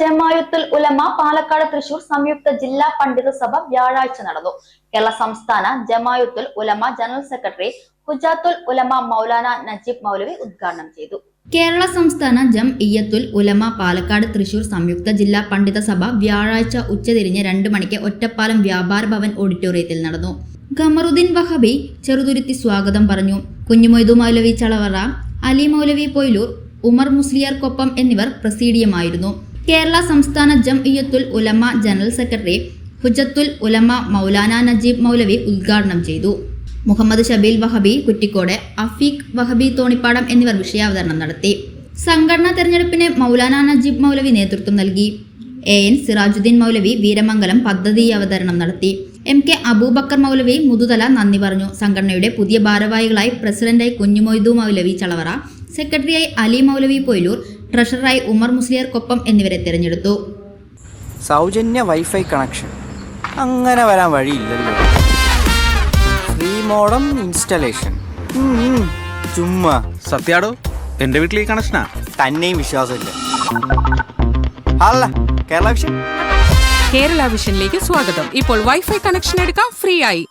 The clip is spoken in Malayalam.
ജമായത്തുൽ ഉലമ പാലക്കാട് തൃശൂർ സംയുക്ത ജില്ലാ പണ്ഡിത സഭ വ്യാഴാഴ്ച നടന്നു. കേരള സംസ്ഥാന ജമായത്തുൽ ഉലമ ജനറൽ സെക്രട്ടറി ഹുജാത്തുൽ ഉലമ മൗലാന നജീബ് മൗലവി ഉദ്ഘാടനം ചെയ്തു. കേരള സംസ്ഥാന ജം ഇയ്യത്തുൽ ഉലമ പാലക്കാട് തൃശൂർ സംയുക്ത ജില്ലാ പണ്ഡിത സഭ വ്യാഴാഴ്ച ഉച്ചതിരിഞ്ഞ് രണ്ട് മണിക്ക് ഒറ്റപ്പാലം വ്യാപാര ഭവൻ ഓഡിറ്റോറിയത്തിൽ നടന്നു. ഖമറുദ്ദീൻ വഹബി ചെറുതുരുത്തി സ്വാഗതം പറഞ്ഞു. കുഞ്ഞുമൊയ്തു മൗലവി ചളവറ അലി മൗലവി പൊയിലൂർ ഉമർ മുസ്ലിയാർക്കൊപ്പം എന്നിവർ പ്രസീഡിയമായിരുന്നു. കേരള സംസ്ഥാന ജംഇയ്യത്തുൽ ഉലമ ജനറൽ സെക്രട്ടറി ഹുജത്തുൽ ഉലമ മൗലാന നജീബ് മൗലവി ഉദ്ഘാടനം ചെയ്തു. മുഹമ്മദ് ഷബീൽ വഹബി കുറ്റിക്കോട് അഫീഖ് വഹബി തോണിപ്പാടം എന്നിവർ വിഷയാവതരണം നടത്തി. സംഘടനാ തെരഞ്ഞെടുപ്പിന് മൗലാന നജീബ് മൗലവി നേതൃത്വം നൽകി. എ എൻ സിറാജുദ്ദീൻ മൗലവി വീരമംഗലം പദ്ധതി അവതരണം നടത്തി. എം കെ അബൂബക്കർ മൗലവി മുതുതല നന്ദി പറഞ്ഞു. സംഘടനയുടെ പുതിയ ഭാരവാഹികളായി പ്രസിഡന്റായി കുഞ്ഞുമൊയ്തു മൗലവി ചളവറ സെക്രട്ടറിയായി അലി മൗലവി പൊയിലൂർ ട്രഷററായി ഉമർ മുസ്ലിയർക്കൊപ്പം എന്നിവരെ തിരഞ്ഞെടുത്തു. സൗജന്യ വൈഫൈ കണക്ഷൻ. അങ്ങനെ വരാൻ വഴിയില്ലല്ലോ. Free modem installation. ചുമ്മാ. സത്യാടോ എന്റെ വീട്ടിൽ ഈ കണക്ഷനാ? തന്നെയും വിശ്വാസമില്ല. അല്ല കേരള വിഷൻ? കേരള വിഷനിലേക്ക് സ്വാഗതം. ഇപ്പോൾ വൈഫൈ കണക്ഷൻ എടുക്കാം ഫ്രീ ആയി